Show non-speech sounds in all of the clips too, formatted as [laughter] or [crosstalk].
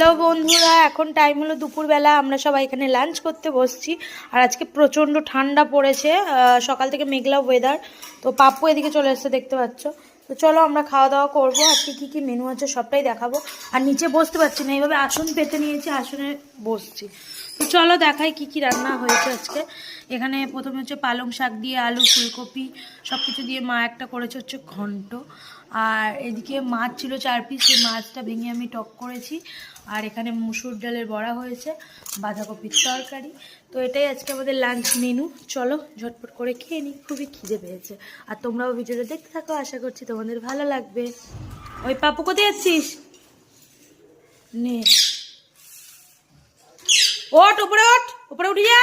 Hello বন্ধুরা, এখন time হলো দুপুরবেলা। আমরা সবাই এখানে লাঞ্চ করতে বসছি। আর আজকে প্রচণ্ড ঠান্ডা পড়েছে সকাল থেকে মেঘলা ওয়েদার তো পাপ্পু এদিকে চলে এসছে, দেখতে পাচ্ছ। তো চলো আমরা খাওয়া দাওয়া করব। আজকে কী কী মেনু আছে সবটাই দেখাবো। আর নিচে বসতে পারছি না, এইভাবে আসন পেতে নিয়েছি, আসনে বসছি। চলো দেখাই কি কি রান্না হয়েছে আজকে। এখানে প্রথমে হচ্ছে পালং শাক দিয়ে আলু, ফুলকপি সব কিছু দিয়ে মা একটা করেছে হচ্ছে ঘন্ট। আর এদিকে মাছ ছিল চার পিস, সেই মাছটা ভেঙে আমি টক করেছি। আর এখানে মুসুর ডালের বড়া হয়েছে, বাঁধাকপির তরকারি। তো এটাই আজকে আমাদের লাঞ্চ মেনু চলো ঝটপট করে খেয়ে নিই, খুবই খিদে পেয়েছে। আর তোমরাও ভিডিওটা দেখতে থাকো, আশা করছি তোমাদের ভালো লাগবে। ওই পাপু কোথায় যাচ্ছিস? নে। ওঠ উপরে ওঠ উপরে উঠে যা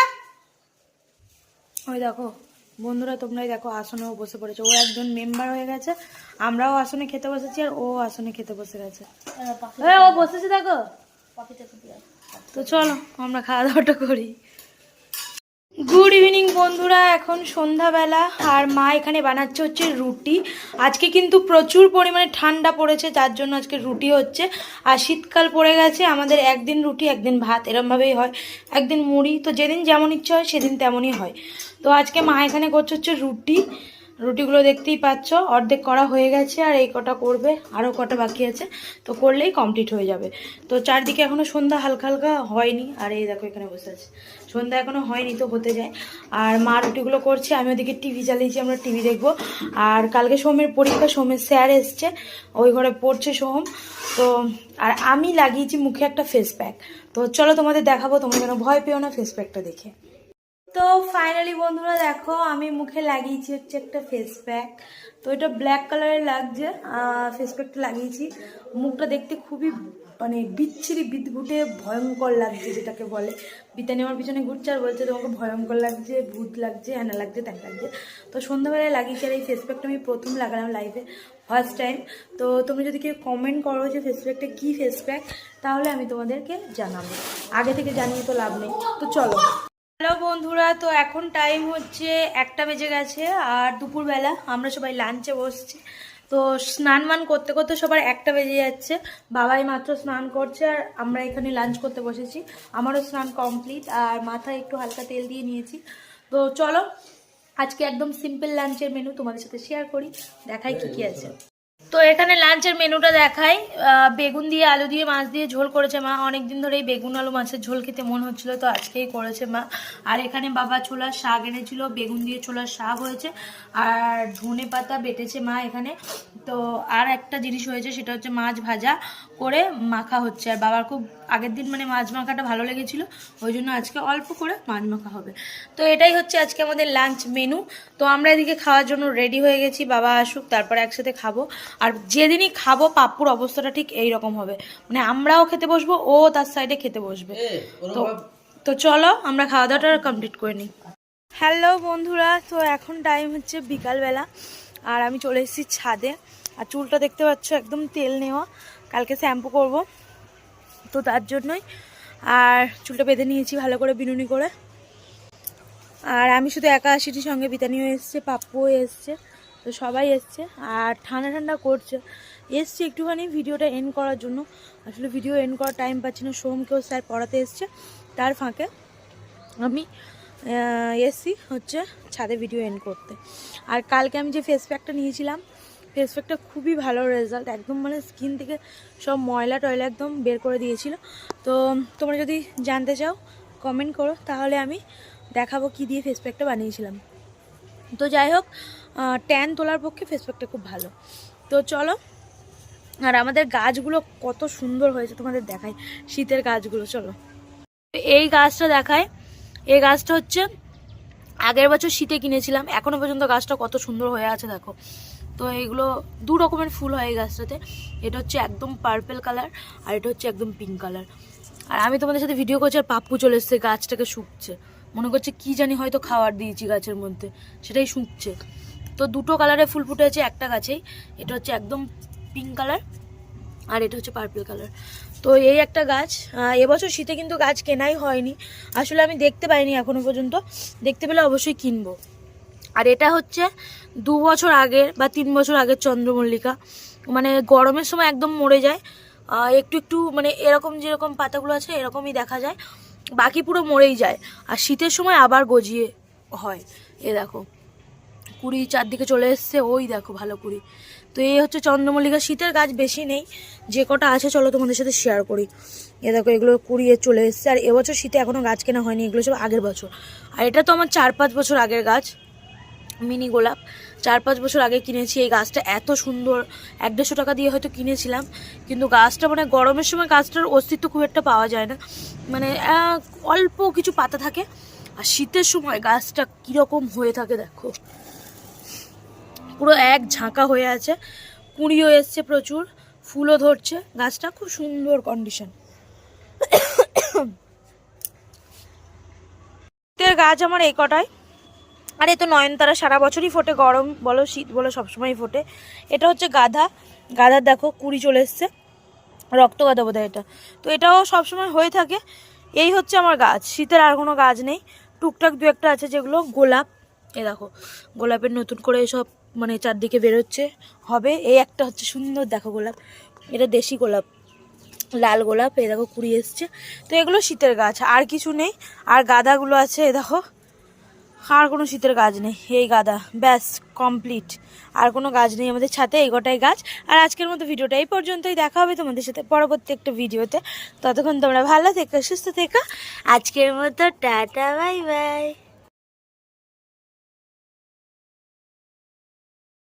ওই দেখো বন্ধুরা তোমরাই দেখো আসনেও বসে পড়েছে। ও একজন মেম্বার হয়ে গেছে। আমরাও আসনে খেতে বসেছি আর ও আসনে খেতে বসে গেছে। হ্যাঁ ও বসেছে দেখো। তো চলো আমরা খাওয়া দাওয়াটা করি। গুড ইভিনিং বন্ধুরা। এখন সন্ধ্যাবেলা, আর মা এখানে বানাচ্ছে হচ্ছে রুটি। আজকে কিন্তু প্রচুর পরিমাণে ঠান্ডা পড়েছে, যার জন্য আজকে রুটি হচ্ছে। আর শীতকাল পড়ে গেছে, আমাদের একদিন রুটি, একদিন ভাত, এরমভাবেই হয়। একদিন মুড়ি, তো যেদিন যেমন ইচ্ছে হয়, সেদিন তেমনই হয়। তো আজকে মা এখানে করছে হচ্ছে রুটি। রুটিগুলো দেখতেই পাচ্ছ, অর্ধেক করা হয়ে গেছে আর এই কটা করবে আরও কটা বাকি আছে, তো করলেই কমপ্লিট হয়ে যাবে। তো চারদিকে এখনও সন্ধ্যা হালকা হালকা হয়নি, আর এই দেখো এখানে বসে আছে। সন্ধ্যা এখনও হয়নি তো হতে যায়। আর মা রুটিগুলো করছে, আমি ওদিকে টিভি চালিয়েছি, আমরা টিভি দেখব। আর কালকে সোমের পরীক্ষা, সোমের স্যার এসছে, ওই ঘরে পড়ছে সোম। তো, আর আমি লাগিয়েছি মুখে একটা ফেস প্যাক তো চলো তোমাদের দেখাবো, তোমরা যেন ভয় পেও না ফেস প্যাকটা দেখে। তো ফাইনালি বন্ধুরা দেখো, আমি মুখে লাগিয়েছি হচ্ছে একটা ফেস প্যাক তো এটা ব্ল্যাক কালারের লাগছে ফেস প্যাকটা লাগিয়েছি। মুখটা দেখতে খুবই মানে বিচ্ছিরি, বিদঘুটে ভয়ঙ্কর লাগছে যেটাকে বলে। বিতানি আমার পিছনে ঘুরছে আর বলছে, তোমাকে ভয়ঙ্কর লাগছে, ভূত লাগছে হ্যানা লাগছে, ত্যান লাগছে। তো সন্ধ্যাবেলায় লাগিয়েছি আর এই ফেস প্যাকটা আমি প্রথম লাগালাম লাইভে ফার্স্ট টাইম তো তুমি যদি কেউ কমেন্ট করো যে ফেস প্যাকটা কী ফেস প্যাক তাহলে আমি তোমাদেরকে জানাব। আগে থেকে জানিয়ে তো লাভ নেই। তো চলো। হ্যালো বন্ধুরা, তো এখন টাইম হচ্ছে একটা বেজে গেছে আর দুপুরবেলা আমরা সবাই লাঞ্চে বসছি। তো স্নান মান করতে করতে সবার একটা বেজে যাচ্ছে। বাবাই মাত্র স্নান করছে আর আমরা এখানে লাঞ্চ করতে বসেছি। আমারও স্নান কমপ্লিট আর মাথায় একটু হালকা তেল দিয়ে নিয়েছি। তো চলো, আজকে একদম সিম্পল লাঞ্চের মেনু তোমাদের সাথে শেয়ার করি, দেখাই কি কি আছে। তো এখানে লাঞ্চের মেনুটা দেখাই। বেগুন দিয়ে আলু দিয়ে, মাছ দিয়ে ঝোল করেছে মা। অনেকদিন ধরেই বেগুন আলু মাছের ঝোল খেতে মন হচ্ছিল, তো আজকেই করেছে মা। আর এখানে বাবা ছোলার শাক এনেছিল, বেগুন দিয়ে ছোলার শাক হয়েছে। আর ধনে পাতা বেটেছে মা এখানে। তো আর একটা জিনিস হয়েছে, সেটা হচ্ছে মাছ ভাজা করে মাখা হচ্ছে। আর বাবার খুব আগের দিন মানে মাছ মাখাটা ভালো লেগেছিল ওই জন্য আজকে অল্প করে মাছ মাখা হবে। তো এটাই হচ্ছে আজকে আমাদের লাঞ্চ মেনু তো আমরা এদিকে খাওয়ার জন্য রেডি হয়ে গেছি বাবা আসুক তারপরে একসাথে খাব। আর যেদিনই খাব পাপ্পুর অবস্থাটা ঠিক এই রকম হবে। মানে আমরাও খেতে বসবো ও তার সাইডে খেতে বসবে। তো তো চলো আমরা খাওয়া দাওয়াটা কমপ্লিট করে নিই। হ্যালো বন্ধুরা তো এখন টাইম হচ্ছে বিকালবেলা। আর আমি চলে এসেছি ছাদে। আর চুলটা দেখতে পাচ্ছ একদম তেল নেওয়া। কালকে শ্যাম্পু করব। তো তার জন্যই। আর চুলটা বেঁধে নিয়েছি ভালো করে বিনুনি করে। আর আমি শুধু একা আসিনি, সঙ্গে বিতানিও এসছে, পাপ্পুও এসছে, তো সবাই এসছে। আর ঠান্ডা ঠান্ডা করছে। এসছি একটুখানি ভিডিওটা এন্ড করার জন্য। আসলে ভিডিও এন্ড করার টাইম পাচ্ছি না। সোমকেও স্যার পড়াতে এসছে, তার ফাঁকে আমি এসছি হচ্ছে ছাদে ভিডিও এন্ড করতে। আর কালকে আমি যে ফেস প্যাকটা নিয়েছিলাম ফেস প্যাকটা খুবই ভালো রেজাল্ট একদম মানে স্কিন থেকে সব ময়লা টয়লা একদম বের করে দিয়েছিল। তো, তোমরা যদি জানতে চাও কমেন্ট করো। তাহলে আমি দেখাবো কি দিয়ে ফেস প্যাকটা বানিয়েছিলাম। তো যাই হোক ট্যান তোলার পক্ষে ফেস প্যাকটা খুব ভালো। তো চলো, আর আমাদের গাছগুলো কত সুন্দর হয়েছে তোমাদের দেখাই। শীতের গাছগুলো, চলো। এই গাছটা দেখায় এই গাছটা হচ্ছে আগের বছর শীতে কিনেছিলাম। এখনও পর্যন্ত গাছটা কত সুন্দর হয়ে আছে, দেখো। তো এইগুলো দু রকমের ফুল হয় এই গাছটাতে। এটা হচ্ছে একদম পার্পেল কালার আর এটা হচ্ছে একদম পিঙ্ক কালার আর আমি তোমাদের সাথে ভিডিও করছি আর পাপ্পু চলে এসছে গাছটাকে শুকছে। মনে করছে কি জানি হয়তো খাবার দিয়েছি গাছের মধ্যে, সেটাই শুকছে। তো দুটো কালারে ফুল ফুটেছে একটা গাছেই, এটা হচ্ছে একদম পিঙ্ক কালার আর এটা হচ্ছে পার্পল কালার তো এই একটা গাছ এবছর শীতে কিন্তু গাছ কেনাই হয়নি। আসলে আমি দেখতে পাইনি এখনও পর্যন্ত, দেখতে পেলে অবশ্যই কিনবো। আর এটা হচ্ছে দু বছর আগের বা তিন বছর আগের চন্দ্রমল্লিকা। মানে গরমের সময় একদম মরে যায়। একটু একটু মানে এরকম যেরকম পাতাগুলো আছে, এরকমই দেখা যায়। বাকি পুরো মরেই যায়। আর শীতের সময় আবার গজিয়ে হয়। এ দেখো, কুড়ি চারদিকে চলে এসছে, ওই দেখো ভালো কুড়ি। তো এই হচ্ছে চন্দ্রমল্লিকা শীতের গাছ, বেশি নেই। যে কটা আছে, চলো তোমাদের সাথে শেয়ার করি। এ দেখো, এগুলো কুড়িয়ে চলে এসছে। আর এবছর শীতে এখনও গাছ কেনা হয়নি, এগুলো সব আগের বছর। আর এটা তো আমার চার পাঁচ বছর আগের গাছ। মিনি গোলাপ। চার পাঁচ বছর আগে কিনেছি, এই গাছটা এত সুন্দর, এক দেড়শো টাকা দিয়ে হয়তো কিনেছিলাম, কিন্তু গাছটা মানে গরমের সময় গাছটার অস্তিত্ব খুব একটা পাওয়া যায় না। মানে অল্প কিছু পাতা থাকে, আর শীতের সময় গাছটা কীরকম হয়ে থাকে দেখো। পুরো এক ঝাঁকা হয়ে আছে, কুঁড়িও এসছে প্রচুর, ফুলও ধরছে, গাছটা খুব সুন্দর কন্ডিশন [coughs] গাছ আমার এই কটায় আর এ তো নয়নতারা সারা বছরই ফোটে, গরম বলো, শীত বলো, সবসময়ই ফোটে। এটা হচ্ছে গাধা। গাধার দেখো, কুড়ি চলে এসছে। রক্ত গাধা বোধ এটা। তো এটাও সবসময় হয়ে থাকে। এই হচ্ছে আমার গাছ। শীতের আর কোনো গাছ নেই। টুকটাক দু একটা আছে যেগুলো গোলাপ। এ দেখো, গোলাপের নতুন করে সব মানে চারদিকে বেরোচ্ছে। হবে। এই একটা হচ্ছে সুন্দর, দেখো গোলাপ। এটা দেশি গোলাপ। লাল গোলাপ। এ দেখো, কুড়ি এসছে। তো এগুলো শীতের গাছ। আর কিছু নেই। আর গাঁদাগুলো আছে, এ দেখো। আর কোনো শীতের গাছ নেই। এই গাদা, ব্যাস কমপ্লিট আর কোনো গাছ নেই আমাদের ছাতে, এই গোটাই গাছ। আর আজকের মতো ভিডিওটা এই পর্যন্তই। দেখা হবে তোমাদের সাথে পরবর্তী একটা ভিডিওতে। ততক্ষণ তোমরা ভালো থেকো, সুস্থ থেকো। আজকের মতো টাটা, বাই বাই।